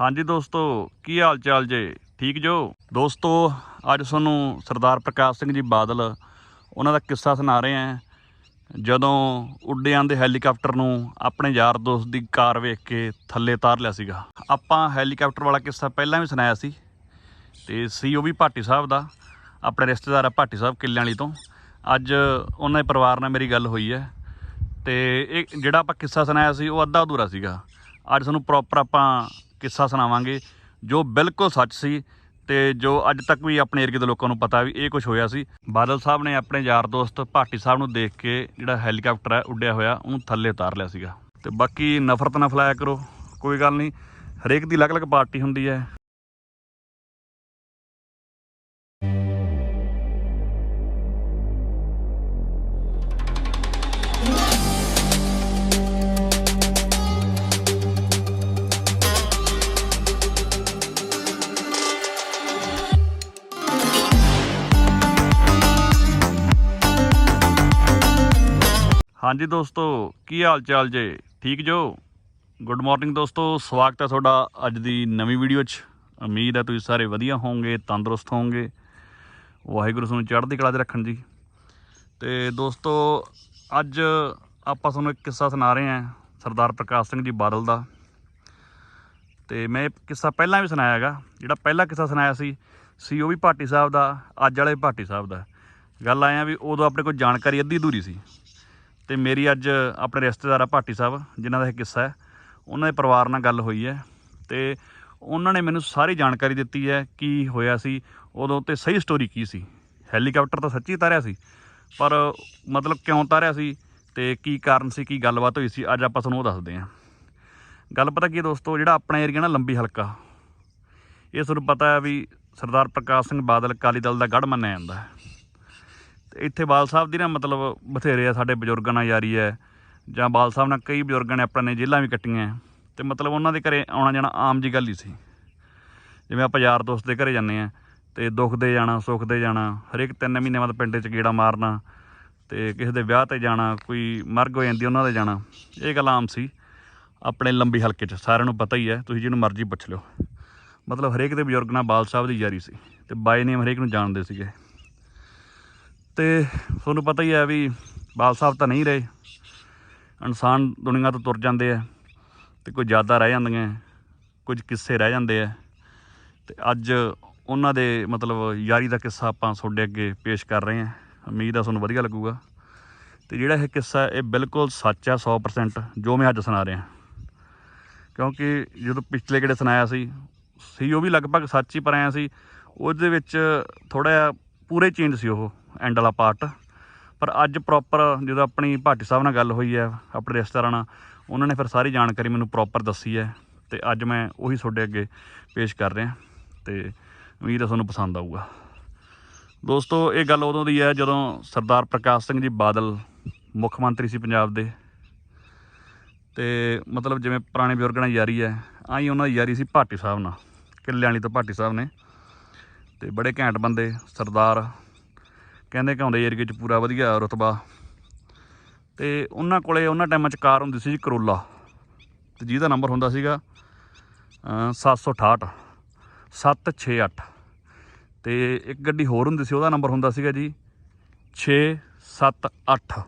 ਹਾਂਜੀ ਦੋਸਤੋ, ਕੀ ਹਾਲ ਚਾਲ ਜੇ? ਠੀਕ ਜੋ? ਦੋਸਤੋ, ਅੱਜ ਤੁਹਾਨੂੰ ਸਰਦਾਰ ਪ੍ਰਕਾਸ਼ ਸਿੰਘ ਜੀ ਬਾਦਲ ਉਹਨਾਂ ਦਾ ਕਿੱਸਾ ਸੁਣਾ ਰਹੇ ਹਾਂ। ਜਦੋਂ ਉੱਡੇ ਆਂਦੇ ਹੈਲੀਕਾਪਟਰ ਨੂੰ ਆਪਣੇ ਯਾਰ ਦੋਸਤ ਦੀ ਕਾਰ ਵੇਖ ਕੇ ਥੱਲੇ ਤਾਰ ਲਿਆ ਸੀਗਾ। ਆਪਾਂ ਹੈਲੀਕਾਪਟਰ ਵਾਲਾ ਕਿੱਸਾ ਪਹਿਲਾਂ ਵੀ ਸੁਣਾਇਆ ਸੀ ਤੇ ਸੀ ਉਹ ਵੀ ਭਾਟੀ ਸਾਹਿਬ ਦਾ, ਆਪਣੇ ਰਿਸ਼ਤੇਦਾਰ ਆ ਭਾਟੀ ਸਾਹਿਬ ਕਿੱਲਿਆਂ ਵਾਲੀ ਤੋਂ। ਅੱਜ ਉਹਨਾਂ ਦੇ ਪਰਿਵਾਰ ਨਾਲ ਮੇਰੀ ਗੱਲ ਹੋਈ ਹੈ ਤੇ ਇਹ ਜਿਹੜਾ ਆਪਾਂ ਕਿੱਸਾ ਸੁਣਾਇਆ ਸੀ ਉਹ ਅੱਧਾ ਅਧੂਰਾ ਸੀਗਾ। ਅੱਜ ਤੁਹਾਨੂੰ ਪ੍ਰੋਪਰ ਆਪਾਂ ਕਿੱਸਾ ਸੁਣਾਵਾਂਗੇ, ਜੋ ਬਿਲਕੁਲ ਸੱਚ ਸੀ ਤੇ ਜੋ ਅੱਜ ਤੱਕ ਵੀ ਆਪਣੇ ਏਰੀਏ ਦੇ ਲੋਕਾਂ ਨੂੰ ਪਤਾ ਵੀ ਇਹ ਕੁਝ ਹੋਇਆ ਸੀ। ਬਾਦਲ ਸਾਹਿਬ ਨੇ ਆਪਣੇ ਯਾਰ ਦੋਸਤ ਭਾਟੀ ਸਾਹਿਬ ਨੂੰ ਦੇਖ ਕੇ ਜਿਹੜਾ ਹੈਲੀਕਾਪਟਰ ਹੈ ਉੱਡਿਆ ਹੋਇਆ, ਉਹਨੂੰ ਥੱਲੇ ਉਤਾਰ ਲਿਆ ਸੀਗਾ। ਤੇ ਬਾਕੀ ਨਫ਼ਰਤ ਨਾ ਫਲਾਇਆ ਕਰੋ, ਕੋਈ ਗੱਲ ਨਹੀਂ। ਹਰੇਕ ਦੀ ਅਲੱਗ-ਅਲੱਗ ਪਾਰਟੀ ਹੁੰਦੀ ਹੈ। ਹਾਂਜੀ ਦੋਸਤੋ, ਕੀ ਹਾਲ ਚਾਲ ਜੇ? ਠੀਕ ਜੋ? ਗੁੱਡ ਮਾਰਨਿੰਗ ਦੋਸਤੋ, ਸਵਾਗਤ ਹੈ ਤੁਹਾਡਾ ਅੱਜ ਦੀ ਨਵੀਂ ਵੀਡੀਓ 'ਚ। ਉਮੀਦ ਹੈ ਤੁਸੀਂ ਸਾਰੇ ਵਧੀਆ ਹੋਵੋਗੇ, ਤੰਦਰੁਸਤ ਹੋਵੋਗੇ। ਵਾਹਿਗੁਰੂ ਤੁਹਾਨੂੰ ਚੜ੍ਹਦੀ ਕਲਾ 'ਚ ਰੱਖਣ ਜੀ। ਤੇ ਦੋਸਤੋ, ਅੱਜ ਆਪਾਂ ਤੁਹਾਨੂੰ ਇੱਕ ਕਿੱਸਾ ਸੁਣਾ ਰਹੇ ਹਾਂ, ਸਰਦਾਰ ਪ੍ਰਕਾਸ਼ ਸਿੰਘ ਜੀ ਬਾਦਲ ਦਾ। ਤੇ ਮੈਂ ਇਹ ਕਿੱਸਾ ਪਹਿਲਾਂ ਵੀ ਸੁਣਾਇਆ ਹੈਗਾ, ਜਿਹੜਾ ਪਹਿਲਾ ਕਿੱਸਾ ਸੁਣਾਇਆ ਸੀ ਸੀ ਉਹ ਵੀ ਭਾਟੀ ਸਾਹਿਬ ਦਾ, ਅੱਜ ਵਾਲੇ ਭਾਟੀ ਸਾਹਿਬ ਦਾ। ਗੱਲ ਆਇਆ ਵੀ ਉਦੋਂ ਆਪਣੇ ਕੋਲ ਜਾਣਕਾਰੀ ਅੱਧੀ ਅਧੂਰੀ ਸੀ। ਤੇ ਮੇਰੀ ਅੱਜ ਆਪਣੇ ਰਿਸ਼ਤੇਦਾਰ ਆ ਭਾਟੀ ਸਾਹਿਬ, ਜਿਨ੍ਹਾਂ ਦਾ ਇਹ ਕਿੱਸਾ ਹੈ। ਉਹਨਾਂ ਦੇ ਪਰਿਵਾਰ ਨਾਲ ਗੱਲ ਹੋਈ ਹੈ ਤੇ ਉਹਨਾਂ ਨੇ ਮੈਨੂੰ ਸਾਰੀ ਜਾਣਕਾਰੀ ਦਿੱਤੀ ਹੈ ਕੀ ਹੋਇਆ ਸੀ, ਉਦੋਂ ਤੇ ਸਹੀ ਸਟੋਰੀ ਕੀ ਸੀ। ਹੈਲੀਕਾਪਟਰ ਤਾਂ ਸੱਚੀ ਤਾਰਿਆ ਸੀ, ਪਰ ਮਤਲਬ ਕਿਉਂ ਤਾਰਿਆ ਸੀ ਤੇ ਕੀ ਕਾਰਨ ਸੀ, ਕੀ ਗੱਲਬਾਤ ਹੋਈ ਸੀ, ਅੱਜ ਆਪਾਂ ਤੁਹਾਨੂੰ ਉਹ ਦੱਸਦੇ ਹਾਂ। ਗੱਲ ਪਤਾ ਕੀ ਹੈ ਦੋਸਤੋ, ਜਿਹੜਾ ਆਪਣਾ ਏਰੀਆ ਨਾ ਲੰਬੀ ਹਲਕਾ, ਇਹ ਤੁਹਾਨੂੰ ਪਤਾ ਹੈ ਵੀ ਸਰਦਾਰ ਪ੍ਰਕਾਸ਼ ਸਿੰਘ ਬਾਦਲ ਅਕਾਲੀ ਦਲ ਦਾ ਗੜ੍ਹ ਮੰਨਿਆ ਜਾਂਦਾ ਹੈ। ਇੱਥੇ ਬਾਲ ਸਾਹਿਬ ਦੀ ਨਾ ਮਤਲਬ ਬਥੇਰੇ ਆ ਸਾਡੇ ਬਜ਼ੁਰਗਾਂ ਨਾਲ ਯਾਰੀ ਹੈ। ਜਾਂ ਬਾਲ ਸਾਹਿਬ ਨਾਲ ਕਈ ਬਜ਼ੁਰਗਾਂ ਨੇ ਆਪਣੇ ਨੇ ਜੇਲ੍ਹਾਂ ਵੀ ਕੱਟੀਆਂ ਹੈ। ਤੇ ਮਤਲਬ ਉਹਨਾਂ ਦੇ ਘਰੇ ਆਉਣਾ ਜਾਣਾ ਆਮ ਜੀ ਗੱਲ ਹੀ ਸੀ। ਜਿਵੇਂ ਆਪਾਂ ਯਾਰ ਦੋਸਤ ਦੇ ਘਰੇ ਜਾਂਦੇ ਆ ਤੇ ਦੁੱਖ ਦੇ ਜਾਣਾ, ਸੁੱਖ ਦੇ ਜਾਣਾ, ਹਰੇਕ ਤਿੰਨ ਮਹੀਨੇ ਬਾਅਦ ਪਿੰਡ 'ਚ ਗੇੜਾ ਮਾਰਨਾ ਤੇ ਕਿਸੇ ਦੇ ਵਿਆਹ ਤੇ ਜਾਣਾ, ਕੋਈ ਮਰਗ ਹੋ ਜਾਂਦੀ ਉਹਨਾਂ ਦੇ ਜਾਣਾ, ਇਹ ਗੱਲ ਆਮ ਸੀ। ਆਪਣੇ ਲੰਬੀ ਹਲਕੇ 'ਚ ਸਾਰਿਆਂ ਨੂੰ ਪਤਾ ਹੀ ਹੈ, ਤੁਸੀਂ ਜਿਹਨੂੰ ਮਰਜ਼ੀ ਪੁੱਛ ਲਿਓ। ਮਤਲਬ ਹਰੇਕ ਦੇ ਬਜ਼ੁਰਗ ਨਾਲ ਬਾਲ ਸਾਹਿਬ ਦੀ ਯਾਰੀ ਸੀ ਤੇ ਬਾਈ ਨੇਮ ਹਰੇਕ ਨੂੰ ਜਾਣਦੇ ਸੀਗੇ। ਤੇ ਤੁਹਾਨੂੰ ਪਤਾ ਹੀ ਹੈ ਵੀ ਬਾਲ ਸਾਹਿਬ ਤਾਂ ਨਹੀਂ ਰਹੇ। ਇਨਸਾਨ ਦੁਨੀਆ ਤੋਂ ਤੁਰ ਜਾਂਦੇ ਆ ਤੇ ਕੋਈ ਜ਼ਿਆਦਾ ਰਹਿ ਜਾਂਦੀਆਂ, ਕੁਝ ਕਿੱਸੇ ਰਹਿ ਜਾਂਦੇ ਆ। ਤੇ ਅੱਜ ਉਹਨਾਂ ਦੇ ਮਤਲਬ ਯਾਰੀ ਦਾ ਕਿੱਸਾ ਆਪਾਂ ਤੁਹਾਡੇ ਅੱਗੇ ਪੇਸ਼ ਕਰ ਰਹੇ ਹਾਂ। ਉਮੀਦ ਆ ਤੁਹਾਨੂੰ ਵਧੀਆ ਲੱਗੂਗਾ। ਤੇ ਜਿਹੜਾ ਇਹ ਕਿੱਸਾ ਇਹ ਬਿਲਕੁਲ ਸੱਚ ਹੈ 100% ਜੋ ਮੈਂ ਅੱਜ ਸੁਣਾ ਰਿਹਾ। ਕਿਉਂਕਿ ਜਦੋਂ ਪਿਛਲੇ ਕਿਹੜੇ ਸੁਣਾਇਆ ਸੀ ਸੀ ਉਹ ਵੀ ਲਗਭਗ ਸੱਚ ਹੀ ਪਰ ਆਇਆ ਸੀ, ਉਹਦੇ ਵਿੱਚ ਥੋੜਾ ਜਿਹਾ ਪੂਰੇ ਚੇਂਜ ਸੀ ਉਹ। ਐਂਡ ਵਾਲਾ ਪਾਰਟ ਪਰ ਅੱਜ ਪ੍ਰੋਪਰ ਜਦੋਂ ਆਪਣੀ ਭਾਟੀ ਸਾਹਿਬ ਨਾਲ ਗੱਲ ਹੋਈ ਹੈ, ਆਪਣੇ ਰਿਸ਼ਤੇਦਾਰਾਂ ਨਾਲ, ਉਹਨਾਂ ਨੇ ਫਿਰ ਸਾਰੀ ਜਾਣਕਾਰੀ ਮੈਨੂੰ ਪ੍ਰੋਪਰ ਦੱਸੀ ਹੈ ਤੇ ਅੱਜ ਮੈਂ ਉਹੀ ਤੁਹਾਡੇ ਅੱਗੇ ਪੇਸ਼ ਕਰ ਰਿਹਾ। ਤੇ ਉਮੀਦ ਹੈ ਤੁਹਾਨੂੰ ਪਸੰਦ ਆਊਗਾ। ਦੋਸਤੋ, ਇਹ ਗੱਲ ਉਦੋਂ ਦੀ ਹੈ ਜਦੋਂ ਸਰਦਾਰ ਪ੍ਰਕਾਸ਼ ਸਿੰਘ ਜੀ ਬਾਦਲ ਮੁੱਖ ਮੰਤਰੀ ਸੀ ਪੰਜਾਬ ਦੇ। ਤੇ ਮਤਲਬ ਜਿਵੇਂ ਪੁਰਾਣੇ ਬਜ਼ੁਰਗਾਂ ਨਾਲ ਯਾਰੀ ਹੈ, ਆਈ ਉਹਨਾਂ ਦੀ ਯਾਰੀ ਸੀ ਭਾਟੀ ਸਾਹਿਬ ਨਾਲ ਕਿੱਲਿਆਂ ਵਾਲੀ ਤੋਂ ਭਾਟੀ ਸਾਹਿਬ ਨੇ। ਤੇ ਬੜੇ ਘੈਂਟ ਬੰਦੇ, ਸਰਦਾਰ ਕਹਿੰਦੇ ਕਿ ਆਉਂਦੇ ਏਰੀਏ 'ਚ ਪੂਰਾ ਵਧੀਆ ਰੁਤਬਾ। ਤੇ ਉਹਨਾਂ ਕੋਲੇ ਉਹਨਾਂ ਟਾਈਮਾਂ 'ਚ ਕਾਰ ਹੁੰਦੀ ਸੀ ਜੀ ਕਰੋਲਾ। ਤੇ ਜਿਹਦਾ ਨੰਬਰ ਹੁੰਦਾ ਸੀਗਾ ਅ, 768 768 ਤੇ ਇੱਕ ਗੱਡੀ ਹੋਰ ਹੁੰਦੀ ਸੀ ਉਹਦਾ ਨੰਬਰ ਹੁੰਦਾ ਸੀਗਾ ਜੀ 678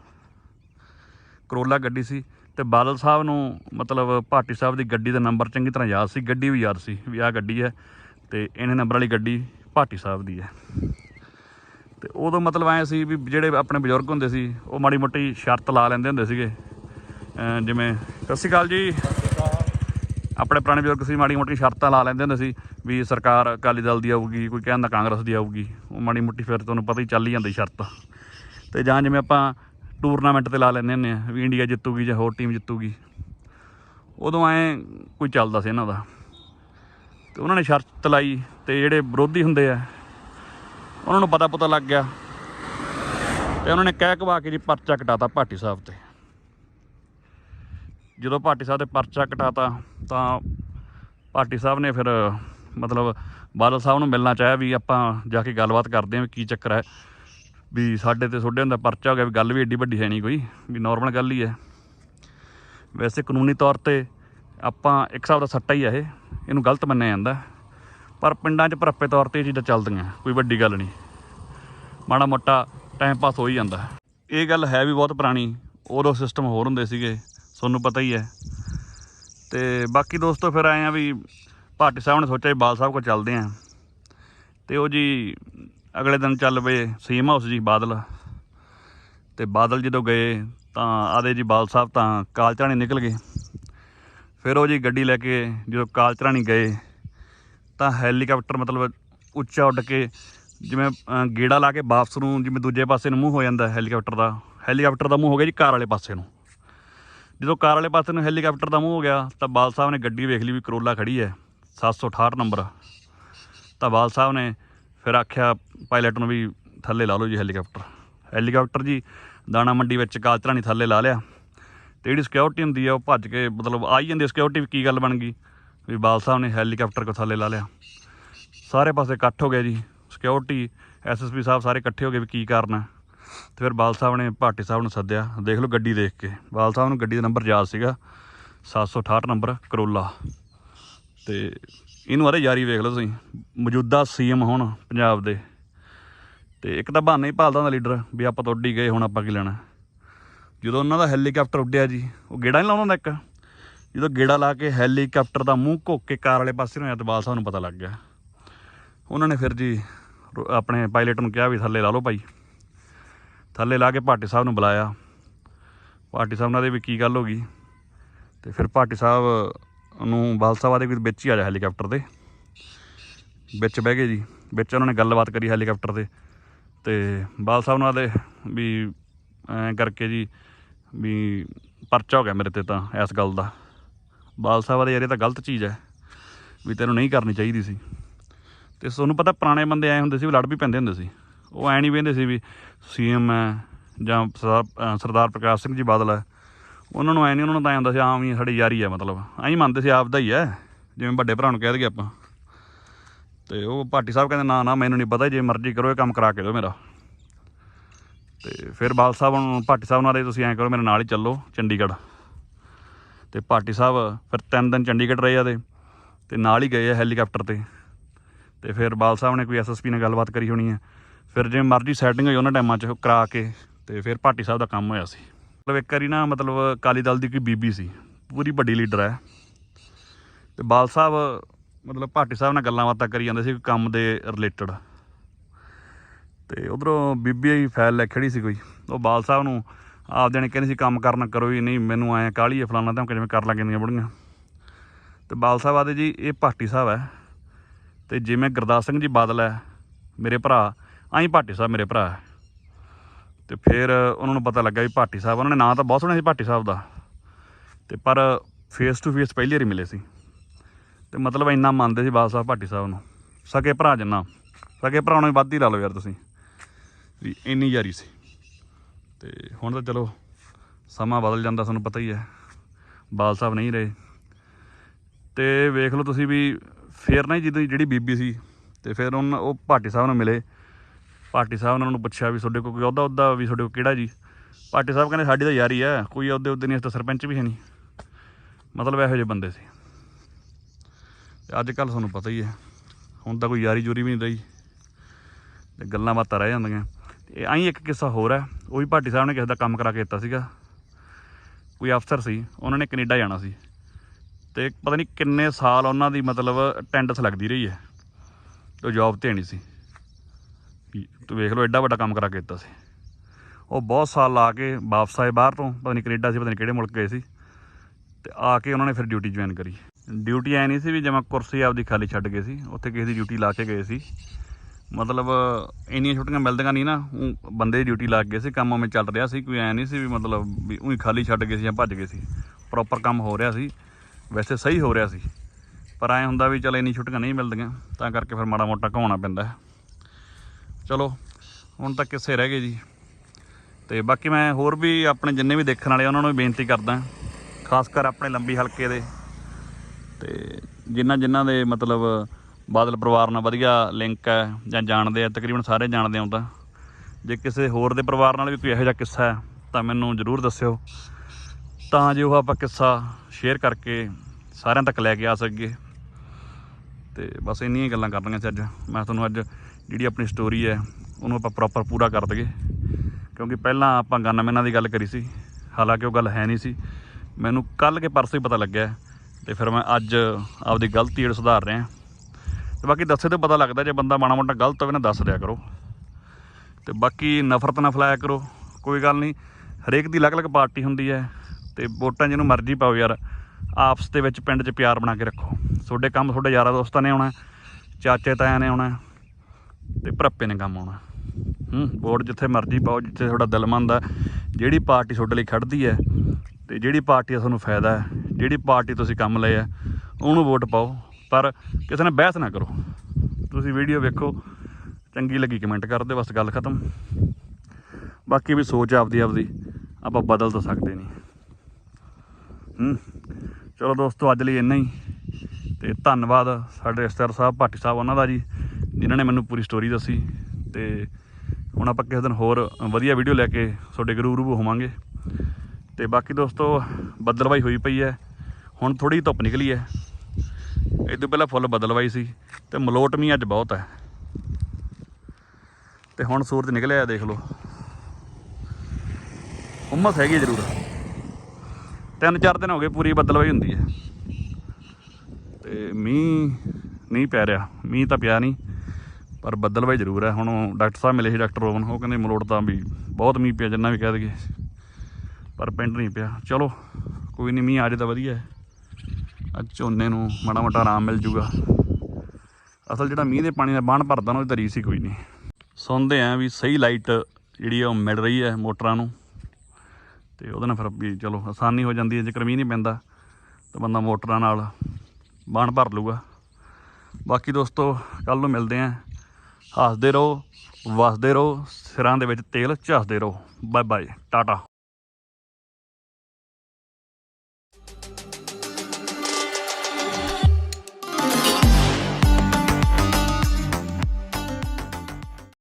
ਕਰੋਲਾ ਗੱਡੀ ਸੀ। ਤੇ ਬਾਦਲ ਸਾਹਿਬ ਨੂੰ ਮਤਲਬ ਭਾਟੀ ਸਾਹਿਬ ਦੀ ਗੱਡੀ ਦਾ ਨੰਬਰ ਚੰਗੀ ਤਰ੍ਹਾਂ ਯਾਦ ਸੀ ਗੱਡੀ ਵੀ ਯਾਦ ਸੀ ਵੀ ਆਹ ਗੱਡੀ ਹੈ ਤੇ ਇਹਨੇ ਨੰਬਰ ਵਾਲੀ ਗੱਡੀ ਭਾਟੀ ਸਾਹਿਬ ਦੀ ਹੈ। ਤੇ ਉਦੋਂ ਮਤਲਬ ਐ ਸੀ ਵੀ ਜਿਹੜੇ ਆਪਣੇ ਬਜ਼ੁਰਗ ਹੁੰਦੇ ਸੀ, ਉਹ ਮਾੜੀ ਮੋਟੀ ਸ਼ਰਤ ਲਾ ਲੈਂਦੇ ਹੁੰਦੇ ਸੀਗੇ। ਜਿਵੇਂ, ਸਤਿ ਸ਼੍ਰੀ ਅਕਾਲ ਜੀ। ਆਪਣੇ ਪੁਰਾਣੇ ਬਜ਼ੁਰਗ ਸੀ, ਮਾੜੀ ਮੋਟੀ ਸ਼ਰਤਾਂ ਲਾ ਲੈਂਦੇ ਹੁੰਦੇ ਸੀ ਵੀ ਸਰਕਾਰ ਅਕਾਲੀ ਦਲ ਦੀ ਆਊਗੀ, ਕੋਈ ਕਹਿੰਦਾ ਕਾਂਗਰਸ ਦੀ ਆਊਗੀ। ਉਹ ਮਾੜੀ ਮੋਟੀ ਫਿਰ ਤੁਹਾਨੂੰ ਪਤਾ ਹੀ ਚੱਲ ਹੀ ਜਾਂਦੀ ਸ਼ਰਤ। ਤੇ ਜਾਂ ਜਿਵੇਂ ਆਪਾਂ ਟੂਰਨਾਮੈਂਟ ਤੇ ਲਾ ਲੈਂਦੇ ਹੁੰਦੇ ਆ ਵੀ ਇੰਡੀਆ ਜਿੱਤੂਗੀ ਜਾਂ ਹੋਰ ਟੀਮ ਜਿੱਤੂਗੀ। ਉਦੋਂ ਐ ਕੋਈ ਚੱਲਦਾ ਸੀ ਇਹਨਾਂ ਦਾ। ਤੇ ਉਹਨਾਂ ਨੇ ਸ਼ਰਤ ਲਾਈ ਤੇ ਜਿਹੜੇ ਵਿਰੋਧੀ ਹੁੰਦੇ ਆ ਉਹਨਾਂ ਨੂੰ ਪਤਾ ਪਤਾ ਲੱਗ ਗਿਆ। ਤੇ ਉਹਨਾਂ ਨੇ ਕਹਿ ਕਵਾ ਕੇ ਜੀ ਪਰਚਾ ਕਟਾਤਾ ਭਾਟੀ ਸਾਹਿਬ ਤੇ। ਜਦੋਂ ਭਾਟੀ ਸਾਹਿਬ 'ਤੇ ਪਰਚਾ ਕਟਾਤਾ, ਤਾਂ ਭਾਟੀ ਸਾਹਿਬ ਨੇ ਫਿਰ ਮਤਲਬ ਬਾਦਲ ਸਾਹਿਬ ਨੂੰ ਮਿਲਣਾ ਚਾਹਿਆ ਵੀ ਆਪਾਂ ਜਾ ਕੇ ਗੱਲਬਾਤ ਕਰਦੇ ਹਾਂ ਵੀ ਕੀ ਚੱਕਰ ਹੈ। ਵੀ ਸਾਡੇ ਤੇ ਤੁਹਾਡੇ ਹੁੰਦਾ ਪਰਚਾ ਹੋ ਗਿਆ, ਵੀ ਗੱਲ ਵੀ ਏਡੀ ਵੱਡੀ ਹੈ ਨਹੀਂ ਕੋਈ, ਵੀ ਨਾਰਮਲ ਗੱਲ ਹੀ ਹੈ। ਵੈਸੇ ਕਾਨੂੰਨੀ ਤੌਰ ਤੇ ਆਪਾਂ ਇੱਕ ਹਿਸਾਬ ਦਾ ਸੱਟਾ ਹੀ ਹੈ ਇਹ, ਇਹਨੂੰ ਗਲਤ ਮੰਨਿਆ ਜਾਂਦਾ। ਪਰ ਪਿੰਡਾਂ 'ਚ ਭਰੱਪੇ ਤੌਰ ਤੇ ਇਹ ਚੀਜ਼ਾਂ ਚੱਲਦੀਆਂ, ਕੋਈ ਵੱਡੀ ਗੱਲ ਨਹੀਂ। ਮਾੜਾ ਮੋਟਾ ਟਾਈਮ ਪਾਸ ਹੋ ਹੀ ਜਾਂਦਾ। ਇਹ ਗੱਲ ਹੈ ਵੀ ਬਹੁਤ ਪੁਰਾਣੀ, ਉਦੋਂ ਸਿਸਟਮ ਹੋਰ ਹੁੰਦੇ ਸੀਗੇ, ਤੁਹਾਨੂੰ ਪਤਾ ਹੀ ਹੈ। ਤੇ ਬਾਕੀ ਦੋਸਤੋ ਫਿਰ ਆਏ ਆ ਵੀ ਭਾਟੀ ਸਾਹਿਬ ਨੇ ਸੋਚਿਆ ਵੀ ਬਾਲ ਸਾਹਿਬ ਕੋਲ ਚੱਲਦੇ ਆ ਤੇ ਉਹ ਜੀ ਅਗਲੇ ਦਿਨ ਚੱਲ ਪਏ ਸੀਮ ਹਾਊਸ ਜੀ, ਬਾਦਲ। ਤੇ ਬਾਦਲ ਜਦੋਂ ਗਏ ਤਾਂ ਆਦੇ ਜੀ ਬਾਲ ਸਾਹਿਬ ਤਾਂ ਕਾਲਚਰਾਣੀ ਨਿਕਲ ਗਏ। ਫਿਰ ਉਹ ਜੀ ਗੱਡੀ ਲੈ ਕੇ ਜਦੋਂ ਕਾਲਚਰਾਣੀ ਗਏ ਤਾਂ ਹੈਲੀਕਾਪਟਰ ਮਤਲਬ ਉੱਚਾ ਉੱਡ ਕੇ ਜਿਵੇਂ ਗੇੜਾ ਲਾ ਕੇ ਵਾਪਸ ਨੂੰ ਜਿਵੇਂ ਦੂਜੇ ਪਾਸੇ ਨੂੰ ਮੂੰਹ ਹੋ ਜਾਂਦਾ ਹੈਲੀਕਾਪਟਰ ਦਾ। ਹੈਲੀਕਾਪਟਰ ਦਾ ਮੂੰਹ ਹੋ ਗਿਆ ਜੀ ਕਾਰ ਵਾਲੇ ਪਾਸੇ ਨੂੰ। ਜਦੋਂ ਕਾਰ ਵਾਲੇ ਪਾਸੇ ਨੂੰ ਹੈਲੀਕਾਪਟਰ ਦਾ ਮੂੰਹ ਹੋ ਗਿਆ, ਤਾਂ ਬਾਲ ਸਾਹਿਬ ਨੇ ਗੱਡੀ ਵੇਖ ਲਈ ਵੀ ਕਰੋਲਾ ਖੜੀ ਹੈ 768 ਨੰਬਰ। ਤਾਂ ਬਾਲ ਸਾਹਿਬ ਨੇ ਫਿਰ ਆਖਿਆ, ਪਾਇਲਟ ਨੂੰ ਵੀ ਥੱਲੇ ਲਾ ਲਓ ਜੀ ਹੈਲੀਕਾਪਟਰ। ਹੈਲੀਕਾਪਟਰ ਜੀ ਦਾਣਾ ਮੰਡੀ ਵਿੱਚ ਕਾਲਤਰਾਣੀ ਥੱਲੇ ਲਾ ਲਿਆ। ਤੇ ਜਿਹੜੀ ਸਿਕਿਉਰਿਟੀ ਹੁੰਦੀ ਆ, ਉਹ ਭੱਜ ਕੇ ਮਤਲਬ ਆਈ ਜਾਂਦੀ ਸਿਕਿਉਰਿਟੀ ਵੀ ਕੀ ਗੱਲ ਬਣ ਗਈ? ਵੀ ਬਾਲ ਸਾਹਿਬ ਨੇ ਹੈਲੀਕਾਪਟਰ ਕੋ ਥੱਲੇ ਲਾ ਲਿਆ। ਸਾਰੇ ਪਾਸੇ ਇਕੱਠ ਹੋ ਗਿਆ ਜੀ। ਸਿਕਿਉਰਿਟੀ ਐਸਐਸਪੀ ਸਾਹਿਬ ਸਾਰੇ ਇਕੱਠੇ ਹੋ ਗਏ ਵੀ ਕੀ ਕਰਨਾ ਤੇ ਫਿਰ ਬਾਲ ਸਾਹਿਬ ਨੇ ਭਾਟੀ ਸਾਹਿਬ ਨੂੰ ਸੱਦਿਆ। ਦੇਖ ਲਓ ਗੱਡੀ ਦੇਖ ਕੇ। ਬਾਲ ਸਾਹਿਬ ਨੂੰ ਗੱਡੀ ਦਾ ਨੰਬਰ ਯਾਦ ਸੀਗਾ। 768 ਨੰਬਰ ਕਰੋਲਾ ਤੇ ਇਹਨੂੰ ਆਰੇ ਯਾਰੀ ਵੇਖ ਲਓ ਤੁਸੀਂ। ਮੌਜੂਦਾ ਸੀਐਮ ਹੁਣ ਪੰਜਾਬ ਦੇ। ਤੇ ਇੱਕ ਤਾਂ ਬਹਾਨੇ ਹੀ ਭਾਲਦਾ ਹੁੰਦਾ ਲੀਡਰ ਵੀ ਆਪਾਂ ਤਾਂ ਉੱਡ ਗਏ, ਹੁਣ ਆਪਾਂ ਕੀ ਲੈਣਾ। ਜਦੋਂ ਉਹਨਾਂ ਦਾ ਹੈਲੀਕਾਪਟਰ ਉੱਡਿਆ ਜੀ, ਉਹ ਗੇੜਾ ਨਹੀਂ ਲਾਉਂਦਾ ਹੁੰਦਾ ਇੱਕ। ਜਦੋਂ ਗੇੜਾ ਲਾ ਕੇ ਹੈਲੀਕਾਪਟਰ ਦਾ ਮੂੰਹ ਘੋਕ ਕੇ ਕਾਰ ਵਾਲੇ ਪਾਸੇ ਨੂੰ ਆਇਆ ਤਾਂ ਬਾਲ ਸਾਹਿਬ ਨੂੰ ਪਤਾ ਲੱਗ ਗਿਆ। ਉਹਨਾਂ ਨੇ ਫਿਰ ਜੀ ਰੋ- ਆਪਣੇ ਪਾਇਲਟ ਨੂੰ ਕਿਹਾ ਵੀ ਥੱਲੇ ਲਾ ਲਓ ਭਾਈ। ਥੱਲੇ ਲਾ ਕੇ ਭਾਟੀ ਸਾਹਿਬ ਨੂੰ ਬੁਲਾਇਆ। ਭਾਟੀ ਸਾਹਿਬ ਨਾਲ ਦੇ ਵੀ ਕੀ ਗੱਲ ਹੋ ਗਈ? ਤੇ ਫਿਰ ਭਾਟੀ ਸਾਹਿਬ ਨੂੰ ਬਾਲ ਸਾਹਿਬ ਦੇ ਵਿੱਚ ਹੀ ਆ ਜਾ ਹੈਲੀਕਾਪਟਰ ਦੇ ਵਿੱਚ ਬਹਿ ਗਏ ਜੀ। ਵਿੱਚ ਉਹਨਾਂ ਨੇ ਗੱਲਬਾਤ ਕਰੀ ਹੈਲੀਕਾਪਟਰ ਤੇ। ਤੇ ਬਾਲ ਸਾਹਿਬ ਨਾਲ ਦੇ ਵੀ ਐਂ ਕਰਕੇ ਜੀ, ਵੀ ਪਰਚਾ ਹੋ ਗਿਆ ਮੇਰੇ ਤੇ ਤਾਂ ਇਸ ਗੱਲ ਦਾ। ਬਾਲ ਸਾਹਿਬ ਦੇ ਯਾਰ, ਇਹ ਤਾਂ ਗਲਤ ਚੀਜ਼ ਹੈ ਵੀ ਤੈਨੂੰ ਨਹੀਂ ਕਰਨੀ ਚਾਹੀਦੀ ਸੀ। ਤੇ ਤੁਹਾਨੂੰ ਪਤਾ ਪੁਰਾਣੇ ਬੰਦੇ ਐ ਹੁੰਦੇ ਸੀ ਵੀ ਲੜ ਵੀ ਪੈਂਦੇ ਹੁੰਦੇ ਸੀ। ਉਹ ਐ ਨਹੀਂ ਵੇਂਦੇ ਸੀ ਵੀ ਸੀਐਮ ਹੈ ਜਾਂ ਸਰਦਾਰ ਪ੍ਰਕਾਸ਼ ਸਿੰਘ ਜੀ ਬਾਦਲ ਹੈ। ਉਹਨਾਂ ਨੂੰ ਐ ਨਹੀਂ, ਉਹਨਾਂ ਨੂੰ ਤਾਂ ਐਂ ਹੁੰਦਾ ਸੀ, ਆਮ ਹੀ ਸਾਡੀ ਯਾਰੀ ਹੈ ਮਤਲਬ। ਐਂ ਮੰਨਦੇ ਸੀ ਆਪ ਦਾ ਹੀ ਹੈ, ਜਿਵੇਂ ਵੱਡੇ ਭਰਾ ਨੂੰ ਕਹਿ ਦਈਏ ਆਪਾਂ। ਤੇ ਉਹ ਭਾਟੀ ਸਾਹਿਬ ਕਹਿੰਦੇ, ਨਾ ਨਾ, ਮੈਨੂੰ ਨਹੀਂ ਪਤਾ, ਜੇ ਮਰਜ਼ੀ ਕਰੋ, ਇਹ ਕੰਮ ਕਰਾ ਕੇ ਦਿਓ ਮੇਰਾ। ਤੇ ਫਿਰ ਬਾਲ ਸਾਹਿਬ ਨੂੰ, ਭਾਟੀ ਸਾਹਿਬ ਨਾਲ ਦੇ ਤੁਸੀਂ ਐਂ ਕਰੋ, ਮੇਰੇ ਨਾਲ ਹੀ ਚੱਲੋ, ਚੰਡੀਗੜ੍ਹ। ਤੇ ਭਾਟੀ ਸਾਹਿਬ ਫਿਰ ਤਿੰਨ ਦਿਨ ਚੰਡੀਗੜ੍ਹ ਰਹੇ ਆ ਤੇ ਤੇ ਨਾਲ ਹੀ ਗਏ ਆ ਹੈਲੀਕਾਪਟਰ ਤੇ। ਤੇ ਫਿਰ ਬਾਲ ਸਾਹਿਬ ਨੇ ਕੋਈ ਐਸਐਸਪੀ ਨਾਲ ਗੱਲਬਾਤ ਕਰੀ ਹੋਣੀ ਹੈ ਫਿਰ ਜਿਵੇਂ ਮਰਜ਼ੀ ਸੈਟਿੰਗ ਹੋਈ ਉਹਨਾਂ ਟਾਈਮਾਂ 'ਚ ਕਰਾ ਕੇ, ਤੇ ਫਿਰ ਭਾਟੀ ਸਾਹਿਬ ਦਾ ਕੰਮ ਹੋਇਆ ਸੀ। ਮਤਲਬ ਇੱਕ ਵਾਰੀ ਨਾ, ਮਤਲਬ ਅਕਾਲੀ ਦਲ ਦੀ ਕੋਈ ਬੀਬੀ ਸੀ, ਪੂਰੀ ਵੱਡੀ ਲੀਡਰ ਹੈ। ਤੇ ਬਾਲ ਸਾਹਿਬ, ਮਤਲਬ ਭਾਟੀ ਸਾਹਿਬ ਨਾਲ ਗੱਲਾਂ ਬਾਤਾਂ ਕਰੀ ਜਾਂਦੇ ਸੀ ਕੰਮ ਦੇ ਰਿਲੇਟਡ ਤੇ ਉਧਰੋਂ ਬੀਬੀ ਫਾਈਲ ਲੈ ਖੜੀ ਸੀ ਕੋਈ। ਉਹ ਬਾਲ ਸਾਹਿਬ ਨੂੰ ਆਪਦੇ ਨੇ ਕਹਿੰਦੇ ਸੀ ਕੰਮ ਕਰਨਾ ਕਰੋ ਹੀ ਨਹੀਂ ਮੈਨੂੰ ਐਂ ਕਾਹਲੀ ਹੈ ਫਲਾਣਾ ਤਾਂ ਕਿਵੇਂ ਕਰ ਲਾਂਗੇ ਬੁੜੀਆਂ। ਤੇ ਬਾਲ ਸਾਹਿਬ ਆਦੇ ਜੀ, ਇਹ ਭਾਟੀ ਸਾਹਿਬ ਹੈ। ਤੇ ਜਿਵੇਂ ਗੁਰਦਾਸ ਸਿੰਘ ਜੀ ਬਾਦਲ ਹੈ, ਮੇਰੇ ਭਰਾ, ਆਈ ਭਾਟੀ ਸਾਹਿਬ ਮੇਰੇ ਭਰਾ ਹੈ। ਤੇ ਫਿਰ ਉਹਨਾਂ ਨੂੰ ਪਤਾ ਲੱਗਾ ਵੀ ਭਾਟੀ ਸਾਹਿਬ, ਉਹਨਾਂ ਨੇ ਨਾਂ ਤਾਂ ਬਹੁਤ ਸੁਣਿਆ ਸੀ ਭਾਟੀ ਸਾਹਿਬ ਦਾ। ਤੇ ਪਰ ਫੇਸ ਟੂ ਫੇਸ ਪਹਿਲੀ ਵਾਰੀ ਮਿਲੇ ਸੀ। ਤੇ ਮਤਲਬ ਇੰਨਾ ਮੰਨਦੇ ਸੀ ਬਾਦਲ ਸਾਹਿਬ ਭਾਟੀ ਸਾਹਿਬ ਨੂੰ। ਸਕੇ ਭਰਾ ਜਿੰਨਾ, ਸਕੇ ਭਰਾ ਨੂੰ ਵੱਧ ਹੀ ਲਾ ਲਓ ਯਾਰ ਤੁਸੀਂ। ਵੀ ਇੰਨੀ ਯਾਰੀ ਸੀ। ਤੇ ਹੁਣ ਤਾਂ ਚਲੋ ਸਮਾਂ ਬਦਲ ਜਾਂਦਾ, ਤੁਹਾਨੂੰ ਪਤਾ ਹੀ ਹੈ। ਬਾਲ ਸਾਹਿਬ ਨਹੀਂ ਰਹੇ। ਤੇ ਵੇਖ ਲਓ ਤੁਸੀਂ ਵੀ ਫੇਰ ਨਾ ਜਦੋਂ ਜਿਹੜੀ ਬੀਬੀ ਸੀ, ਤੇ ਫਿਰ ਉਹਨਾਂ ਉਹ ਭਾਟੀ ਸਾਹਿਬ ਨੂੰ ਮਿਲੇ। ਭਾਟੀ ਸਾਹਿਬ ਨੇ ਉਹਨਾਂ ਨੂੰ ਪੁੱਛਿਆ ਵੀ ਤੁਹਾਡੇ ਕੋਲ ਕੋਈ ਅਹੁਦਾ ਉਹਦਾ ਵੀ ਤੁਹਾਡੇ ਕੋਲ ਕਿਹੜਾ ਜੀ? ਭਾਟੀ ਸਾਹਿਬ ਕਹਿੰਦੇ, ਸਾਡੀ ਤਾਂ ਯਾਰੀ ਹੈ, ਕੋਈ ਅਹੁਦੇ ਉਹਦੇ ਨਹੀਂ, ਅਸੀਂ ਤਾਂ ਸਰਪੰਚ ਵੀ ਹੈ ਨਹੀਂ। ਮਤਲਬ ਇਹੋ ਜਿਹੇ ਬੰਦੇ ਸੀ। ਤੇ ਅੱਜ ਕੱਲ ਤੁਹਾਨੂੰ ਪਤਾ ਹੀ ਹੈ, ਹੁਣ ਤਾਂ ਕੋਈ ਯਾਰੀ ਜੂਰੀ ਵੀ ਨਹੀਂ ਰਹੀ। ਤੇ ਗੱਲਾਂ ਬਾਤਾਂ ਰਹਿ ਜਾਂਦੀਆਂ। ਤੇ ਆਈ ਇੱਕ ਕਿੱਸਾ ਹੋਰ ਹੈ, ਉਹ ਵੀ ਭਾਟੀ ਸਾਹਿਬ ਨੇ ਕਿਸੇ ਦਾ ਕੰਮ ਕਰਾ ਕੇ ਦਿੱਤਾ ਸੀਗਾ। ਕੋਈ ਅਫਸਰ ਸੀ, ਉਹਨਾਂ ਨੇ ਕੈਨੇਡਾ ਜਾਣਾ ਸੀ। ਤੇ ਪਤਾ ਨਹੀਂ ਕਿੰਨੇ ਸਾਲ ਉਹਨਾਂ ਦੀ ਮਤਲਬ ਅਟੈਂਡੈਂਸ ਲੱਗਦੀ ਰਹੀ ਹੈ, ਤੇ ਉਹ ਜੌਬ ਤੇ ਨਹੀਂ ਸੀ। ਤੂੰ ਵੇਖ ਲਓ ਐਡਾ ਵੱਡਾ ਕੰਮ ਕਰਾ ਕੇ ਦਿੱਤਾ ਸੀ। ਉਹ ਬਹੁਤ ਸਾਲ ਲਾ ਕੇ ਵਾਪਸ ਆਏ ਬਾਹਰ ਤੋਂ, ਪਤਾ ਨਹੀਂ ਕੈਨੇਡਾ ਸੀ, ਪਤਾ ਨਹੀਂ ਕਿਹੜੇ ਮੁਲਕ ਗਏ ਸੀ। ਤੇ ਆ ਕੇ ਉਹਨਾਂ ਨੇ ਫਿਰ ਡਿਊਟੀ ਜੁਆਇਨ ਕਰੀ। ਡਿਊਟੀ ਐ ਨਹੀਂ ਸੀ ਵੀ ਜਿਵੇਂ ਕੁਰਸੀ ਆਪਦੀ ਖਾਲੀ ਛੱਡ ਗਏ ਸੀ, ਉੱਥੇ ਕਿਸੇ ਦੀ ਡਿਊਟੀ ਲਾ ਕੇ ਗਏ ਸੀ। ਮਤਲਬ ਇੰਨੀਆਂ ਛੁੱਟੀਆਂ ਮਿਲਦੀਆਂ ਨਹੀਂ ਨਾ ਊਂ ਬੰਦੇ ਦੀ ਡਿਊਟੀ ਲੱਗ ਗਏ ਸੀ, ਕੰਮ ਉਵੇਂ ਚੱਲ ਰਿਹਾ ਸੀ, ਕੋਈ ਐ ਨਹੀਂ ਸੀ ਵੀ ਮਤਲਬ ਵੀ ਉਹੀ ਖਾਲੀ ਛੱਡ ਗਏ ਸੀ ਜਾਂ ਭੱਜ ਗਏ ਸੀ। ਪ੍ਰੋਪਰ ਕੰਮ ਹੋ ਰਿਹਾ ਸੀ, ਵੈਸੇ ਸਹੀ ਹੋ ਰਿਹਾ ਸੀ, ਪਰ ਐ ਹੁੰਦਾ ਵੀ ਚਲ ਇੰਨੀ ਛੁੱਟੀਆਂ ਨਹੀਂ ਮਿਲਦੀਆਂ, ਤਾਂ ਕਰਕੇ ਫਿਰ ਮਾੜਾ ਮੋਟਾ ਘਾਉਣਾ ਪੈਂਦਾ ਚਲੋ, ਹੁਣ ਤਾਂ ਕਿੱਸੇ ਰਹਿ ਗਏ ਜੀ। ਤੇ ਬਾਕੀ ਮੈਂ ਹੋਰ ਵੀ ਆਪਣੇ ਜਿੰਨੇ ਵੀ ਦੇਖਣ ਵਾਲੇ ਉਹਨਾਂ ਨੂੰ ਵੀ ਬੇਨਤੀ ਕਰਦਾ, ਖਾਸ ਕਰ ਆਪਣੇ ਲੰਬੀ ਹਲਕੇ ਦੇ। ਤੇ ਜਿਨ੍ਹਾਂ ਜਿਨ੍ਹਾਂ ਦੇ ਮਤਲਬ ਬਾਦਲ ਪਰਿਵਾਰ ਨਾਲ ਵਧੀਆ ਲਿੰਕ ਹੈ ਜਾਂ ਜਾਣਦੇ ਆ, ਤਕਰੀਬਨ ਸਾਰੇ ਜਾਣਦੇ ਹੋ ਤਾਂ ਜੇ ਕਿਸੇ ਹੋਰ ਦੇ ਪਰਿਵਾਰ ਨਾਲ ਵੀ ਕੋਈ ਇਹੋ ਜਿਹਾ ਕਿੱਸਾ ਹੈ, ਤਾਂ ਮੈਨੂੰ ਜ਼ਰੂਰ ਦੱਸਿਓ। ਤਾਂ ਜੇ ਉਹ ਆਪਾਂ ਕਿੱਸਾ ਸ਼ੇਅਰ ਕਰਕੇ ਸਾਰਿਆਂ ਤੱਕ ਲੈ ਕੇ ਆ ਸਕੀਏ। ਤੇ ਬਸ ਇੰਨੀਆਂ ਹੀ ਗੱਲਾਂ ਕਰਨੀਆਂ ਸੀ ਅੱਜ। ਮੈਂ ਤੁਹਾਨੂੰ ਅੱਜ ਜਿਹੜੀ ਆਪਣੀ ਸਟੋਰੀ ਹੈ, ਉਹਨੂੰ ਆਪਾਂ ਪ੍ਰੋਪਰ ਪੂਰਾ ਕਰ ਦਈਏ। ਕਿਉਂਕਿ ਪਹਿਲਾਂ ਆਪਾਂ ਗਨਮੈਨਾਂ ਦੀ ਗੱਲ ਕਰੀ ਸੀ। ਹਾਲਾਂਕਿ ਉਹ ਗੱਲ ਹੈ ਨਹੀਂ ਸੀ। ਮੈਨੂੰ ਕੱਲ ਕੇ ਪਰਸੋਂ ਹੀ ਪਤਾ ਲੱਗਿਆ। ਤੇ ਫਿਰ ਮੈਂ ਅੱਜ ਆਪਦੀ ਗਲਤੀ ਜਿਹੜੀ ਸੁਧਾਰ ਰਿਹਾ ਤੇ ਬਾਕੀ ਦੱਸੇ ਤੇ ਪਤਾ ਲੱਗਦਾ ਜੇ ਬੰਦਾ ਮਾੜਾ ਮੋਟਾ ਗਲਤ ਹੋਵੇ ਨਾ ਦੱਸ ਦਿਆ ਕਰੋ। ਤੇ ਬਾਕੀ ਨਫ਼ਰਤ ਨਾ ਫੈਲਾਇਆ ਕਰੋ, ਕੋਈ ਗੱਲ ਨਹੀਂ। ਹਰੇਕ ਦੀ ਅਲੱਗ-ਅਲੱਗ ਪਾਰਟੀ ਹੁੰਦੀ ਹੈ ਤੇ ਵੋਟਾਂ ਜਿਹਨੂੰ ਮਰਜ਼ੀ ਪਾਓ ਯਾਰ, ਆਪਸ ਦੇ ਵਿੱਚ ਪਿੰਡ 'ਚ ਪਿਆਰ ਬਣਾ ਕੇ ਰੱਖੋ। ਤੁਹਾਡੇ ਕੰਮ ਤੁਹਾਡੇ ਯਾਰਾਂ ਦੋਸਤਾਂ ਨੇ ਆਉਣਾ, ਚਾਚੇ ਤਾਇਆਂ ਨੇ ਆਉਣਾ ਤੇ ਭਰੱਪੇ ਨੇ ਕੰਮ ਆਉਣਾ। ਹੂੰ, ਵੋਟ ਜਿੱਥੇ ਮਰਜ਼ੀ ਪਾਓ, ਜਿੱਥੇ ਤੁਹਾਡਾ ਦਿਲ ਮੰਨਦਾ, ਜਿਹੜੀ ਪਾਰਟੀ ਤੁਹਾਡੇ ਲਈ ਖੜਦੀ ਹੈ ਤੇ ਜਿਹੜੀ ਪਾਰਟੀ ਦਾ ਤੁਹਾਨੂੰ ਫਾਇਦਾ ਹੈ, ਜਿਹੜੀ ਪਾਰਟੀ ਤੁਸੀਂ ਕੰਮ ਲਏ ਹੈ, ਉਹਨੂੰ ਵੋਟ ਪਾਓ। ਪਰ ਕਿਸੇ ਨਾਲ ਬਹਿਸ ਨਾ ਕਰੋ। ਤੁਸੀਂ ਵੀਡੀਓ ਵੇਖੋ, ਚੰਗੀ ਲੱਗੀ ਕਮੈਂਟ ਕਰ ਦਿਓ, ਬਸ ਗੱਲ ਖਤਮ। ਬਾਕੀ ਵੀ ਸੋਚ ਆਪਦੀ ਆਪਦੀ, ਆਪਾਂ ਬਦਲ ਤਾਂ ਸਕਦੇ ਨਹੀਂ। ਹੂੰ, ਚਲੋ ਦੋਸਤੋ, ਅੱਜ ਲਈ ਇੰਨਾ ਹੀ। ਤੇ ਧੰਨਵਾਦ ਸਾਡੇ ਰਿਸ਼ਤੇਦਾਰ ਸਾਹਿਬ, ਭਾਟੀ ਸਾਹਿਬ ਉਹਨਾਂ ਦਾ ਜੀ, ਜਿਨ੍ਹਾਂ ਨੇ ਮੈਨੂੰ ਪੂਰੀ ਸਟੋਰੀ ਦੱਸੀ। ਤੇ ਹੁਣ ਆਪਾਂ ਕਿਸੇ ਦਿਨ ਹੋਰ ਵਧੀਆ ਵੀਡੀਓ ਲੈ ਕੇ ਤੁਹਾਡੇ ਗੁਰੂ ਰੂਬੂ ਹੋਵਾਂਗੇ। ਤੇ ਬਾਕੀ ਦੋਸਤੋ, ਬੱਦਲਵਾਈ ਹੋਈ ਪਈ ਹੈ। ਹੁਣ ਥੋੜੀ ਧੁੱਪ ਨਿਕਲੀ ਹੈ। ਇਹ ਤੋਂ ਪਹਿਲਾਂ ਫੁੱਲ ਬਦਲਵਾਈ ਸੀ ਤੇ ਮਲੋਟ ਮੀਂਹ ਅੱਜ ਬਹੁਤ ਹੈ। ਤੇ ਹੁਣ ਸੂਰਜ ਨਿਕਲਿਆ ਦੇਖ ਲਓ। ਉਮਸ ਹੈਗੀ ਜ਼ਰੂਰ। ਤਿੰਨ ਚਾਰ ਦਿਨ ਹੋ ਗਏ ਪੂਰੀ ਬਦਲਵਾਈ ਹੁੰਦੀ ਹੈ। ਤੇ ਮੀਂਹ ਨਹੀਂ ਪੈ ਰਿਹਾ। ਮੀਂਹ ਤਾਂ ਪਿਆ ਨਹੀਂ, ਪਰ ਬਦਲਵਾਈ ਜ਼ਰੂਰ ਹੈ। ਹੁਣ ਉਹ ਡਾਕਟਰ ਸਾਹਿਬ ਮਿਲੇ ਸੀ, ਡਾਕਟਰ ਰੋਵਨ, ਉਹ ਕਹਿੰਦੇ ਮਲੋਟ ਤਾਂ ਵੀ ਬਹੁਤ ਮੀਂਹ ਪਿਆ, ਜਿੰਨਾ ਵੀ ਕਹਿ ਦਈਏ। ਪਰ ਪਿੰਡ ਨਹੀਂ ਪਿਆ। ਚਲੋ, ਕੋਈ ਨਹੀਂ, ਮੀਂਹ ਆ ਜੇ ਤਾਂ ਵਧੀਆ ਹੈ। ਅੱਜ ਝੋਨੇ ਨੂੰ ਮਾੜਾ ਮੋਟਾ ਆਰਾਮ ਮਿਲ ਜੂਗਾ। ਅਸਲ ਜਿਹੜਾ ਮੀਂਹ ਦੇ ਪਾਣੀ ਦਾ ਬਾਣ ਭਰਦਾ ਨਾ, ਉਹਦੀ ਤਾਂ ਸੀ ਕੋਈ ਨਹੀਂ। ਸੁਣਦੇ ਆ ਵੀ ਸਹੀ ਲਾਈਟ ਜਿਹੜੀ ਆ, ਉਹ ਮਿਲ ਰਹੀ ਹੈ ਮੋਟਰਾਂ ਨੂੰ। ਤੇ ਉਹਦੇ ਨਾਲ ਫਿਰ ਵੀ ਚਲੋ ਆਸਾਨੀ ਹੋ ਜਾਂਦੀ ਹੈ ਜੇਕਰ ਮੀਂਹ ਨਹੀਂ ਪੈਂਦਾ ਤਾਂ ਬੰਦਾ ਮੋਟਰਾਂ ਨਾਲ ਬਾਣ ਭਰ ਲੂਗਾ ਬਾਕੀ ਦੋਸਤੋ ਕੱਲ ਨੂੰ ਮਿਲਦੇ ਆਂ। ਹੱਸਦੇ ਰਹੋ, ਵਸਦੇ ਰਹੋ, ਸਿਰਾਂ ਦੇ ਵਿੱਚ ਤੇਲ ਝੱਸਦੇ ਰਹੋ। Bye bye tata.